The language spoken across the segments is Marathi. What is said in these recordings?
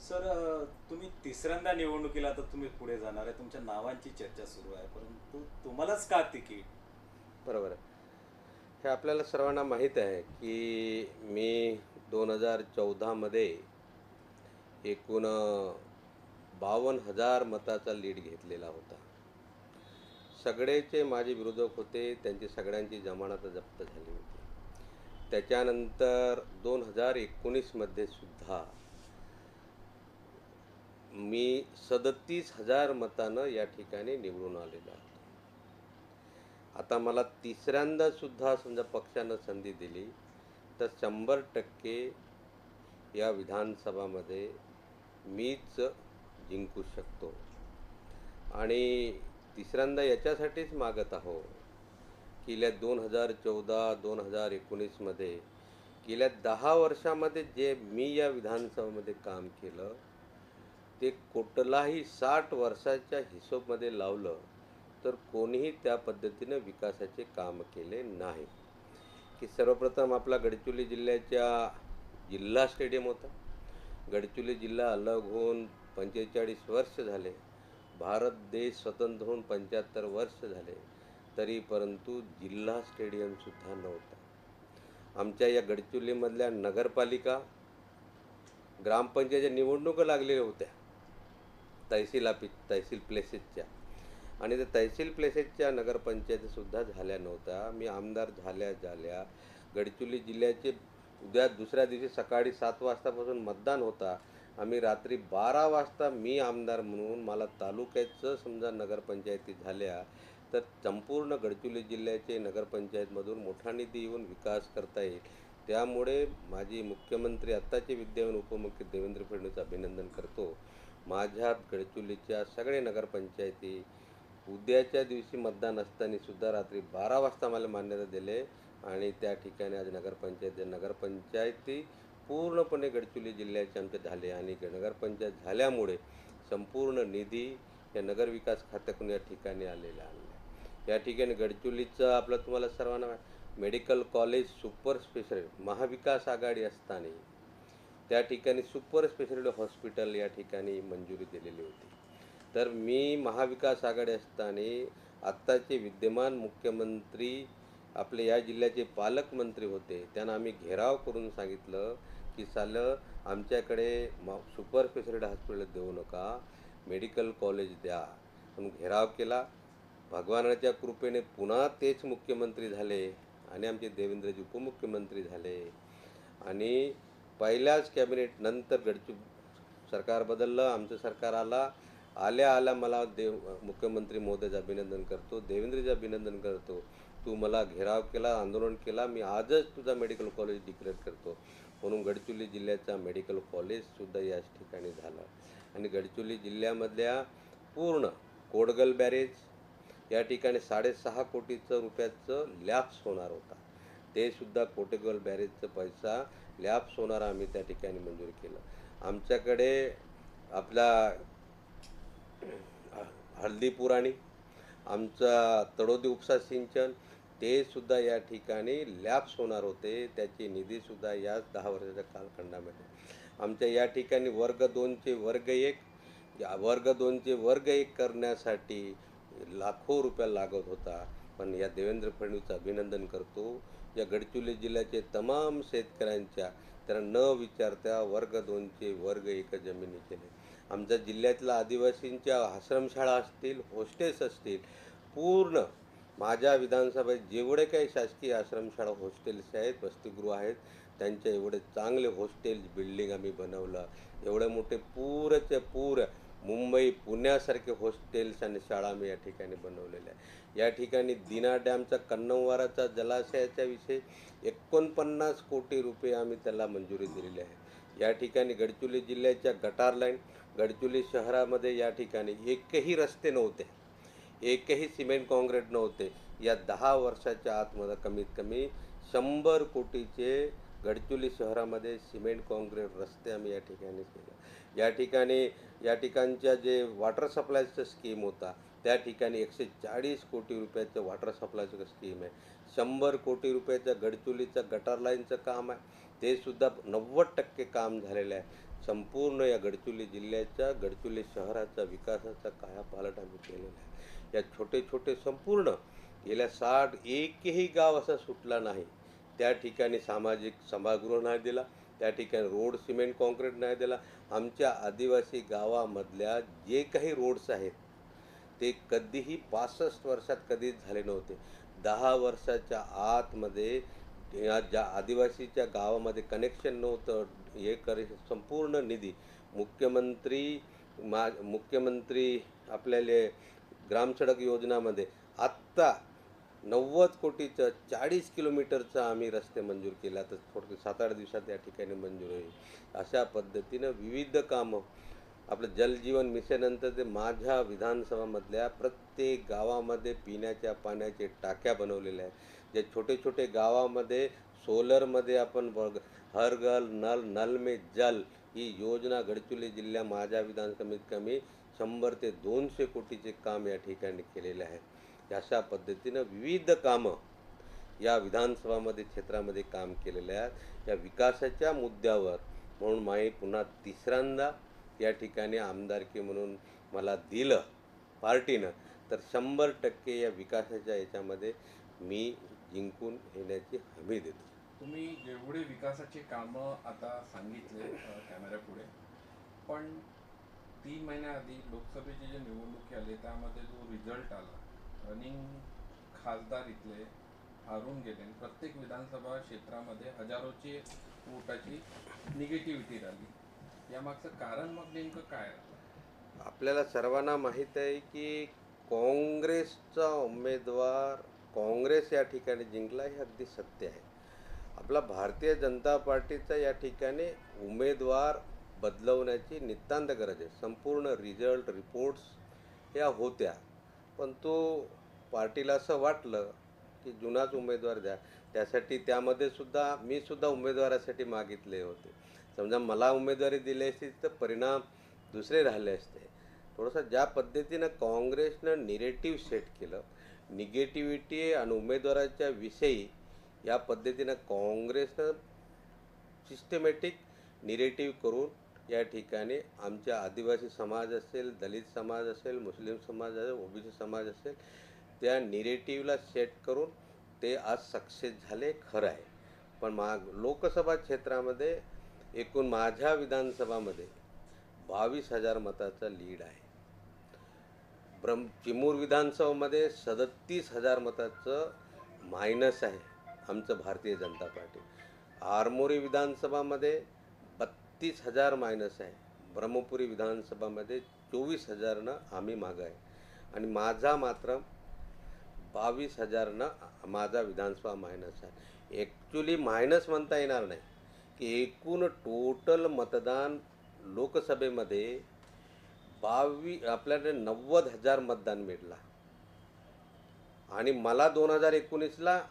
सर तुम्ही तिसऱ्यांदा निवडणुकीला आता तुम्ही पुढे जाणार आहे. तुमच्या नावांची चर्चा सुरू आहे. परंतु तुम्हालाच का तिकीट बरोबर आहे. हे आपल्याला सर्वांना माहीत आहे की मी दोन हजार चौदामध्ये एकूण बावन्न हजार मताचा लीड घेतलेला होता. सगळेचे माझे विरोधक होते. त्यांची सगळ्यांची जमानत जप्त झाली होती. त्याच्यानंतर दोन हजार एकोणीसमध्ये सुद्धा मी सदतीस हजार मतानं या ठिकाणी निवडून आलेलो आहे. आता मला तिसऱ्यांदा सुद्धा समजा पक्षानं संधी दिली तर शंभर टक्के या विधानसभामध्ये मीच जिंकू शकतो. आणि तिसऱ्यांदा याच्यासाठीच मागत आहो गेल्या दोन हजार चौदा दोन हजार एकोणीसमध्ये गेल्या दहा वर्षामध्ये जे मी या विधानसभेमध्ये काम केलं ते कुठलाही साठ वर्षाच्या हिशोबमध्ये लावलं तर कोणीही त्या पद्धतीनं विकासाचे काम केले नाही. की सर्वप्रथम आपला गडचिरोली जिल्ह्याच्या जिल्हा स्टेडियम होता. गडचिरोली जिल्हा अलग होऊन पंचेचाळीस वर्ष झाले. भारत देश स्वतंत्र होऊन पंच्याहत्तर वर्ष झाले. तरी परंतु जिल्हा स्टेडियमसुद्धा नव्हता. आमच्या या गडचिरोलीमधल्या नगरपालिका ग्रामपंचायतच्या निवडणुका लागलेल्या होत्या. तहसील तहसील प्लेसेसच्या. आणि त्या तहसील प्लेसेसच्या नगरपंचायतीसुद्धा झाल्या नव्हत्या. मी आमदार झाल्या झाल्या गडचिरोली जिल्ह्याचे उद्या दुसऱ्या दिवशी सकाळी सात वाजतापासून मतदान होता. आम्ही रात्री बारा वाजता मी आमदार म्हणून मला तालुक्याचं समजा नगरपंचायती झाल्या तर संपूर्ण गडचिरोली जिल्ह्याचे नगरपंचायतमधून मोठा निधी येऊन विकास करता येईल. त्यामुळे माझी मुख्यमंत्री आत्ताचे विद्यमान उपमुख्य देवेंद्र फडणवीस अभिनंदन करतो. माझ्या गडचिरोलीच्या सगळे नगरपंचायती उद्याच्या दिवशी मतदान असताना सुद्धा रात्री बारा वाजता मला मान्यता दिले आणि त्या ठिकाणी आज नगरपंचायत नगरपंचायती पूर्णपणे गडचिरोली जिल्ह्याचे आमचे झाले आणि नगरपंचायत झाल्यामुळे संपूर्ण निधी या नगरविकास खात्याकडून या ठिकाणी आलेला आहे. या ठिकाणी गडचिरोलीचं आपलं तुम्हाला सर्वांना medical college super special Maha Vikas Aghadi असताना त्या ठिकाणी सुपर स्पेशालिटी हॉस्पिटल या ठिकाणी मंजुरी दिलेली होती. तर मी महाविकास आघाडी असताना आत्ताचे विद्यमान मुख्यमंत्री आपले या जिल्ह्याचे पालकमंत्री होते. त्यांना आम्ही घेराव करून सांगितलं की सालं आमच्याकडे म सुपर स्पेशालिटी हॉस्पिटल देऊ नका मेडिकल कॉलेज द्या. म्हणून घेराव केला. भगवानाच्या कृपेने पुन्हा तेच मुख्यमंत्री झाले आणि आमचे देवेंद्रजी उपमुख्यमंत्री झाले. आणि पहिल्याच कॅबिनेट नंतर गडचू सरकार बदललं आमचं सरकार आला. आल्या आल्या मला देव मुख्यमंत्री महोदयाचं अभिनंदन करतो देवेंद्रचं अभिनंदन करतो. तू मला घेराव केला आंदोलन केला मी आजच तुझा मेडिकल कॉलेज डिक्लेअर करतो. म्हणून गडचिरोली जिल्ह्याचा मेडिकल कॉलेजसुद्धा याच ठिकाणी झालं. आणि गडचिरोली जिल्ह्यामधल्या पूर्ण कोडगल बॅरेज या ठिकाणी साडेसहा कोटीचं रुपयाचं लॅप्स होणार होता. ते सुद्धा कोटेगल बॅरेजचा पैसा लॅब्स होणार आम्ही त्या ठिकाणी मंजूर केलं. आमच्याकडे आपला हळदीपुराणी आमचा तडोदी उपसा सिंचन ते सुद्धा या ठिकाणी लॅब्स होणार होते. त्याची निधीसुद्धा याच दहा वर्षाच्या कालखंडामध्ये. आमच्या या ठिकाणी वर्ग दोनचे वर्ग एक या वर्ग दोनचे वर्ग एक करण्यासाठी लाखो रुपया लागत होता. पण या देवेंद्र फडणवीसचं अभिनंदन करतो. या गडचिरोली जिल्ह्याचे तमाम शेतकऱ्यांच्या त्यांना न विचारता वर्ग दोनचे वर्ग एक जमिनी केले. आमच्या जिल्ह्यातल्या आदिवासींच्या आश्रमशाळा असतील होस्टेल्स असतील पूर्ण माझ्या विधानसभेत जेवढे काही शासकीय आश्रमशाळा हॉस्टेल्स आहेत वसतिगृह आहेत त्यांच्या एवढे चांगले हॉस्टेल्स बिल्डिंग आम्ही बनवलं. एवढे मोठे पूरचे पूर मुंबई पुण्यासारखे हॉस्टेल्स आणि शाळा आम्ही या ठिकाणी बनवलेल्या आहे या ठिकाणी दिना डॅमचा कन्नमवाराचा जलाशयाच्या विषयी एकोणपन्नास कोटी रुपये आम्ही त्याला मंजुरी दिलेली आहे. या ठिकाणी गडचिरोली जिल्ह्याच्या गटार लाईन गडचिरोली शहरामध्ये या ठिकाणी एकही रस्ते नव्हते. एकही सिमेंट काँक्रीट नव्हते. या दहा वर्षाच्या आतमध्ये कमीत कमी शंभर कोटीचे गडचुली शहरामध्ये सिमेंट काँक्रीट रस्ते आम्ही या ठिकाणी केले. या ठिकाणी या ठिकाणच्या जे वॉटर सप्लायचं स्कीम होता त्या ठिकाणी एकशे चाळीस कोटी रुपयाचं वॉटर सप्लायचं स्कीम आहे. शंभर कोटी रुपयाचं गडचुलीचं गटार लाईनचं काम आहे. ते सुद्धा नव्वद टक्के काम झालेलं आहे. संपूर्ण या गडचुली जिल्ह्याच्या गडचुली शहराचा विकासाचा कायापालट आम्ही केलेला आहे. या छोटे छोटे संपूर्ण गेल्या साठ एकही गाव असा सुटला नाही. त्या ठिकाणी सामाजिक सभागृह नाही दिला त्या ठिकाणी रोड सिमेंट कॉन्क्रीट नाही दिला. आमच्या आदिवासी गावामधल्या जे काही रोड्स आहेत ते कधीही पासष्ट वर्षात कधीच झाले नव्हते. दहा वर्षाच्या आतमध्ये या ज्या आदिवासीच्या गावामध्ये कनेक्शन नव्हतं हे करे संपूर्ण निधी मुख्यमंत्री मा मुख्यमंत्री आपल्याले ग्रामसडक योजनामध्ये आत्ता नव्वद कोटीचं चाळीस किलोमीटरचा आम्ही रस्ते मंजूर केला. तर थोडं सात आठ दिवसात या ठिकाणी मंजूर होईल. अशा पद्धतीनं विविध कामं. आपलं जलजीवन मिशननंतर ते माझ्या विधानसभामधल्या प्रत्येक गावामध्ये पिण्याच्या पाण्याचे टाक्या बनवलेल्या आहेत. जे छोटे छोटे गावामध्ये सोलरमध्ये आपण बघ हर गल नल नल मे जल ही योजना गडचिरोली जिल्ह्या माझ्या विधान कमीत कमी शंभर ते दोनशे कोटीचे काम या ठिकाणी केलेले आहे अशा पद्धतीनं विविध कामं या विधानसभामध्ये क्षेत्रामध्ये काम केलेले आहेत. या विकासाच्या मुद्द्यावर म्हणून माई पुन्हा तिसऱ्यांदा या ठिकाणी आमदारकी म्हणून मला दिलं पार्टीनं तर शंभर टक्के या विकासाच्या याच्यामध्ये मी जिंकून येण्याची हमी देतो. तुम्ही जेवढे विकासाचे कामं आता सांगितले कॅमेऱ्यापुढे पण तीन महिन्याआधी लोकसभेचे जे निवडणुकी आले त्यामध्ये जो रिझल्ट आला रनिंग खासदार इथले हारून गेले आणि प्रत्येक विधानसभा क्षेत्रामध्ये हजारोची वोटाची निगेटिव्हिटी राहिली. यामागचं कारण मग नेमकं काय आपल्याला सर्वांना माहीत आहे की काँग्रेसचा उमेदवार काँग्रेस या ठिकाणी जिंकला हे अगदी सत्य आहे. आपला भारतीय जनता पार्टीचा या ठिकाणी उमेदवार बदलवण्याची नितांत गरज आहे. संपूर्ण रिझल्ट रिपोर्ट्स या होत्या. पण तो पार्टीला असं वाटलं की जुनाच उमेदवार द्या. त्यासाठी त्यामध्ये सुद्धा मी सुद्धा उमेदवारासाठी मागितले होते. समजा मला उमेदवारी दिली असती तर परिणाम दुसरे राहिले असते. थोडंसं ज्या पद्धतीनं काँग्रेसनं निरेटिव्ह सेट केलं निगेटिव्हिटी आणि उमेदवाराच्या विषयी या पद्धतीनं काँग्रेसनं सिस्टमॅटिक निरेटिव्ह करून या ठिकाणी आमच्या आदिवासी समाज असेल दलित समाज असेल मुस्लिम समाज असेल ओबीसी समाज असेल त्या निरेटिव्हला सेट करून ते आज सक्सेस झाले खरं आहे. पण मा लोकसभा क्षेत्रामध्ये एकूण माझ्या विधानसभामध्ये बावीस हजार मताचा लीड आहे. ब्रम चिमूर विधानसभामध्ये सदतीस हजार मताचं मायनस आहे आमचं भारतीय जनता पार्टी. आरमोरी विधानसभामध्ये बत्तीस हजार मायनस आहे. ब्रह्मपुरी विधानसभामध्ये चोवीस हजारनं आम्ही मागं आहे. आणि माझा मात्र बावीस हजारनं माझा विधानसभा मायनस आहे. ॲक्च्युली मायनस म्हणता येणार नाही. की एकूण टोटल मतदान लोकसभेमध्ये बावी आपल्याकडे नव्वद हजार मतदान मिळला. आणि मला दोन हजार एकोणीसला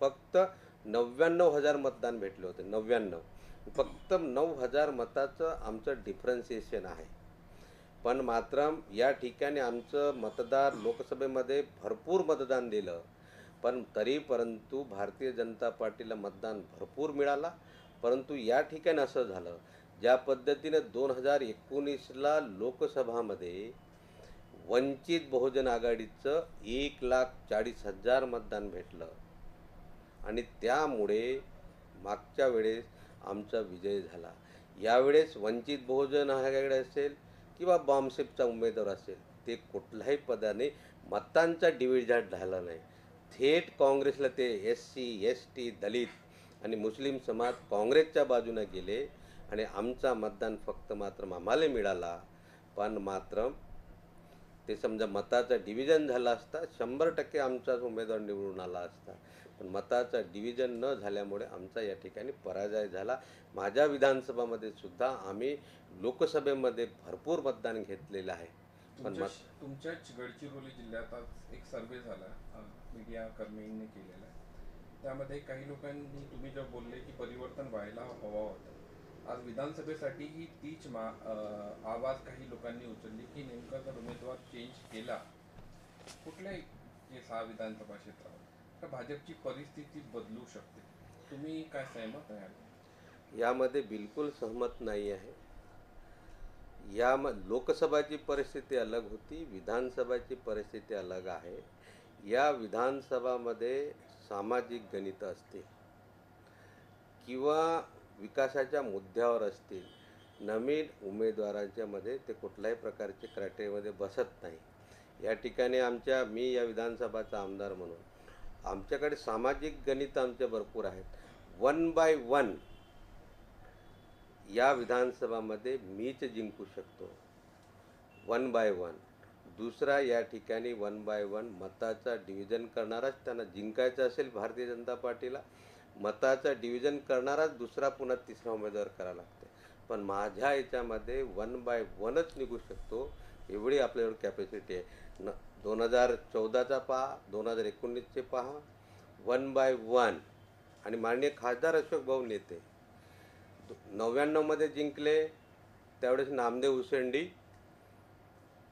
फक्त नव्याण्णव हजार मतदान भेटले होते. नव्याण्णव. फक्त नऊ हजार मताचं आमचं डिफरन्सिएशन आहे. पण मात्र या ठिकाणी आमचं मतदार लोकसभेमध्ये भरपूर मतदान दिलं. पण तरी परंतु भारतीय जनता पार्टीला मतदान भरपूर मिळाला. परंतु या ठिकाणी असं झालं ज्या पद्धतीनं दोन हजार एकोणीसला लोकसभामध्ये वंचित बहुजन आघाडीचं एक लाख चाळीस हजार मतदान भेटलं. आणि त्यामुळे मागच्या वेळेस आमचा विजय झाला. यावेळेस वंचित बहुजन आघाडी असेल किंवा बॉम्बसेपचा उमेदवार असेल ते कुठल्याही पदाने मतांचा डिव्हिजन झाला नाही. थेट काँग्रेसला ते S C S T Dalit आणि मुस्लिम समाज काँग्रेसच्या बाजूने गेले आणि आमचा मतदान फक्त मात्र आम्हाला मिळाला. पण मात्र ते समजा मताचा डिव्हिजन झाला असता शंभर टक्के आमचाच उमेदवार निवडून आला असता. पण मताचा डिव्हिजन न झाल्यामुळे आमचा या ठिकाणी पराजय झाला. माझ्या विधानसभामध्ये सुद्धा आम्ही लोकसभेमध्ये भरपूर मतदान घेतलेलं आहे. पण तुमच्याच गडचिरोली जिल्ह्यात आज एक सर्वे झाला मीडिया कर्मींनी केलेला त्यामध्ये काही लोकांनी तुम्ही जे बोलले की परिवर्तन व्हायला हवा होतं. आज विधानसभेसाठीही तीच मा आवाज काही लोकांनी उचलली की नेमका जर उमेदवार चेंज केला कुठल्याही जे सहा विधानसभा क्षेत्रावर? तर भाजपची परिस्थिती बदलू शकते? तुम्ही काय सहमत आहे? यामध्ये बिलकुल सहमत नाही आहे. या लोकसभाची परिस्थिती अलग होती विधानसभाची परिस्थिती अलग आहे. या विधानसभामध्ये सामाजिक गणित असते किंवा विकासाच्या मुद्द्यावर असतील नवीन उमेदवारांच्या मध्ये ते कुठल्याही प्रकारचे क्रायटेरियामध्ये बसत नाही. या ठिकाणी आमच्या मी या विधानसभाचा आमदार म्हणून आमच्याकडे सामाजिक गणित आमचे भरपूर आहेत. वन बाय वन या विधानसभामध्ये मीच जिंकू शकतो. वन बाय वन दुसरा या ठिकाणी वन बाय वन मताचा डिव्हिजन करणाराच त्यांना जिंकायचं असेल भारतीय जनता पार्टीला मताचा डिव्हिजन करणाराच दुसरा पुन्हा तिसरा उमेदवार करावा लागते. पण माझ्या याच्यामध्ये वन बाय वनच निघू शकतो एवढी आपल्याकडे कॅपॅसिटी आहे. न दोन हजार चौदाचा पहा दोन हजार एकोणीसचे पहा. One by one. आणि माननीय खासदार अशोक भाऊ नेते. नव्याण्णवमध्ये जिंकले त्यावेळेस नामदेव हुसेंडी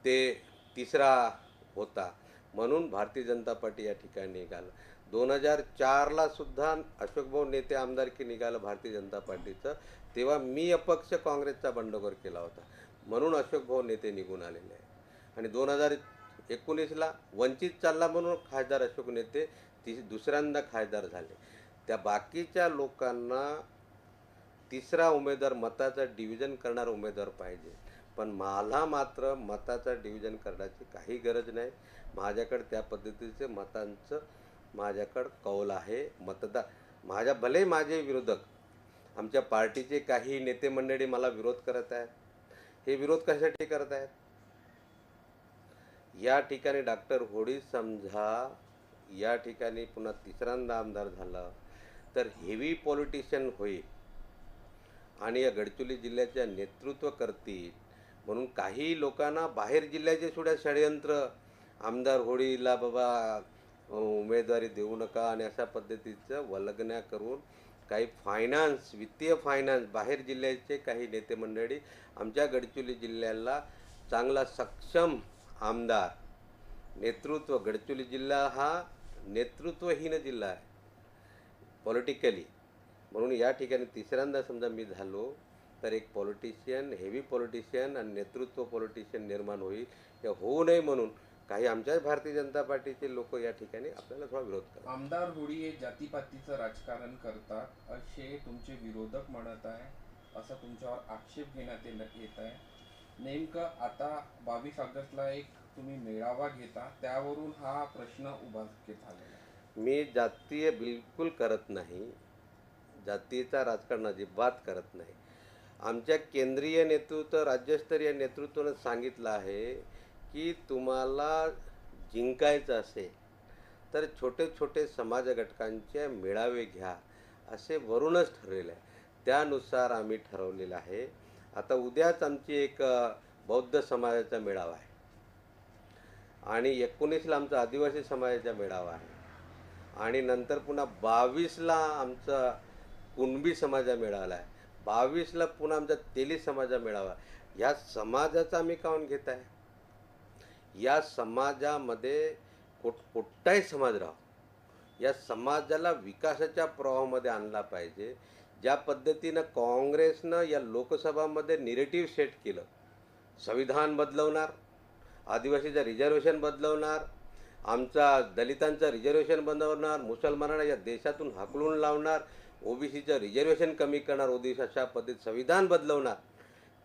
ते तिसरा होता. म्हणून भारतीय जनता पार्टी या ठिकाणी निघालं. दोन हजार चारला सुद्धा अशोकभाऊ नेते आमदारकी निघालं भारतीय जनता पार्टीचं. तेव्हा मी अपक्ष काँग्रेसचा बंडखोर केला होता. म्हणून अशोकभाऊ नेते निघून आलेले आहे आणि दोन हजार एकोणीसला वंचित चालला म्हणून खासदार अशोक नेते ती दुसऱ्यांदा खासदार झाले. त्या बाकीच्या लोकांना तिसरा उमेदवार मताचा डिव्हिजन करणारा उमेदवार पाहिजे. पण मला मात्र मताचा डिव्हिजन करण्याची काही गरज नाही. माझ्याकडे त्या पद्धतीचे मतांचं माझ्याकडं कौल आहे. मतदार माझ्या भले माझे विरोधक आमच्या पार्टीचे काही नेते मंडळी मला विरोध करत आहेत. हे विरोध कशासाठी करत आहेत? या ठिकाणी डॉक्टर होडी समजा या ठिकाणी पुन्हा तिसऱ्यांदा आमदार झाला तर हेवी पॉलिटिशियन होईल. आणि या गडचिरोली जिल्ह्याच्या नेतृत्व करतील. म्हणून काही लोकांना बाहेर जिल्ह्याचे सुद्धा षडयंत्र आमदार होळीला बाबा उमेदवारी देऊ नका आणि अशा पद्धतीचं वल्गण्या करून काही फायनान्स वित्तीय फायनान्स बाहेर जिल्ह्याचे काही नेते मंडळी आमच्या गडचिरोली जिल्ह्याला चांगला सक्षम आमदार. नेतृत्व गडचिरोली जिल्हा हा नेतृत्वहीन जिल्हा आहे. पॉलिटिकली म्हणून या ठिकाणी तिसऱ्यांदा समजा मी झालो तर एक पॉलिटिशियन हेवी पॉलिटिशियन आणि नेतृत्व पॉलिटिशियन निर्माण होईल हे होऊ नये म्हणून काही आमच्याच भारतीय जनता पार्टीचे लोक या ठिकाणी आपल्याला थोडा विरोध करतात. आमदार होळी हे जातीपातीचं राजकारण करतात असे तुमचे विरोधक म्हणत आहे असं तुमच्यावर आक्षेप घेण्यात येत आहे. नेमकं आता बावीस ऑगस्टला एक तुम्ही मेळावा घेता त्यावरून हा प्रश्न उभा झालेला मी जातीय बिलकुल करत नाही जातीचा राजकारण अजिबात करत नाही. आमच्या केंद्रीय नेतृत्व राज्यस्तरीय नेतृत्वानं सांगितलं आहे की तुम्हाला जिंकायचं असेल तर छोटे छोटे समाज घटकांचे मेळावे घ्या असे वरूनच ठरलेलं आहे. त्यानुसार आम्ही ठरवलेलं आहे आता उद्याच आमची एक बौद्ध समाजाचा मेळावा आहे. आणि एकोणीसला आमचा आदिवासी समाजाचा मेळावा आहे. आणि नंतर पुन्हा बावीसला आमचा कुणबी समाजा मेळावा आहे. बावीसला पुन्हा आमचा तेली समाजा मेळावा ह्या समाजाचा आम्ही काउन घेत आहे? या समाजामध्ये कुठ कुठलाही समाज राहो. या समाजाला विकासाच्या प्रवाहामध्ये आणला पाहिजे. ज्या पद्धतीनं काँग्रेसनं या लोकसभामध्ये निरेटिव्ह सेट केलं. संविधान बदलवणार आदिवासीचं रिझर्वेशन बदलवणार आमचा दलितांचं रिझर्वेशन बदलवणार मुसलमानांना या देशातून हाकलून लावणार ओबीसीचं रिझर्वेशन कमी करणार ओबीसी अशा पद्धतीत संविधान बदलवणार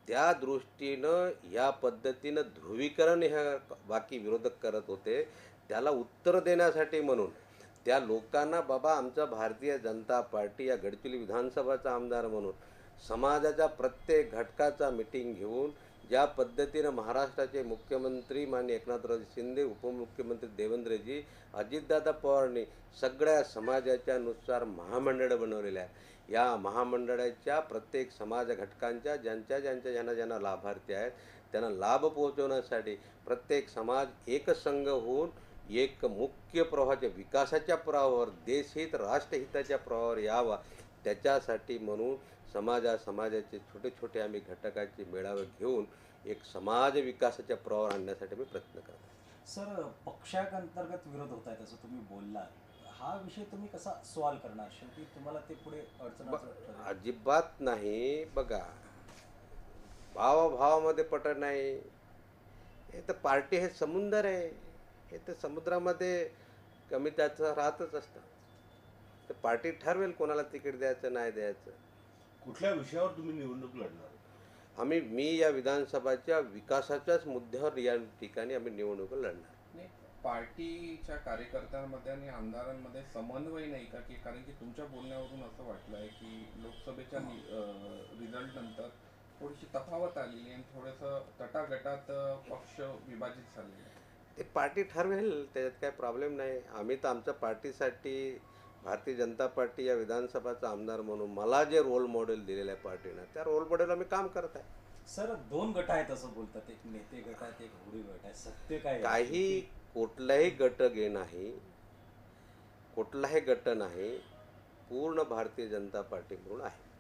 त्या दृष्टीनं या पद्धतीनं ध्रुवीकरण ह्या बाकी विरोधक करत होते. त्याला उत्तर देण्यासाठी म्हणून त्या लोकांना बाबा आमचा भारतीय जनता पार्टी या गडचिरोली विधानसभाचा आमदार म्हणून समाजाच्या प्रत्येक घटकाचा मिटिंग घेऊन ज्या पद्धतीनं महाराष्ट्राचे मुख्यमंत्री माननीय एकनाथराव शिंदे उपमुख्यमंत्री देवेंद्रजी अजितदादा पवारांनी सगळ्या समाजाच्या नुसार महामंडळं बनवलेल्या आहे या महामंडळाच्या प्रत्येक समाज घटकांच्या ज्यांच्या ज्यांच्या ज्यांना ज्यांना लाभार्थी आहेत त्यांना लाभ पोहोचवण्यासाठी प्रत्येक समाज एकसंघ होऊन एक मुख्य प्रवाहाच्या विकासाच्या प्रवाहावर देशहित राष्ट्रहिताच्या प्रवाहावर यावा त्याच्यासाठी म्हणून समाजा समाजाचे छोटे छोटे आम्ही घटकाचे मेळावे घेऊन एक समाज विकासाच्या प्रवाहावर आणण्यासाठी मी प्रयत्न करतो सर पक्षांतर्गत विरोध होत आहेत असं तुम्ही बोललात. हा विषय तुम्ही कसा सॉल्व्ह करणार? शेवटी तुम्हाला ते पुढे अडचणाचं ठरेल. अजिबात नाही. बघा भावाभावामध्ये पटत नाही. हे तर पार्टी हे समुंदर आहे. हे तर समुद्रामध्ये कमी त्याचं राहतच असतं. तर पार्टी ठरवेल कोणाला तिकीट द्यायचं नाही द्यायचं. कुठल्या विषयावर तुम्ही निवडणूक लढणार? आम्ही मी या विधानसभाच्या विकासाच्याच मुद्द्यावर या ठिकाणी आम्ही निवडणूक लढणार. नाही, पार्टीच्या कार्यकर्त्यांमध्ये आणि आमदारांमध्ये समन्वय नाही का? की कारण की तुमच्या बोलण्यावरून असं वाटलं आहे की लोकसभेच्या रिझल्ट नंतर थोडीशी तफावत आलेली आणि थोडंसं तटागटात पक्ष विभाजित झालेले आहे ते पार्टी ठरवेल त्याच्यात काय प्रॉब्लेम नाही. आम्ही तर आमच्या पार्टीसाठी भारतीय जनता पार्टी या विधानसभाचा आमदार म्हणून मला जे रोल मॉडेल दिलेलं आहे पार्टीनं त्या रोल मॉडेलवर मी काम करत आहे. सर दोन गट आहेत असं बोलतात. एक नेते गट आहेत एक होडी गट आहे. सत्य काय आहे? काही कुठलाही गट गे नाही कुठलाही गट नाही पूर्ण भारतीय जनता पार्टी म्हणून आहे.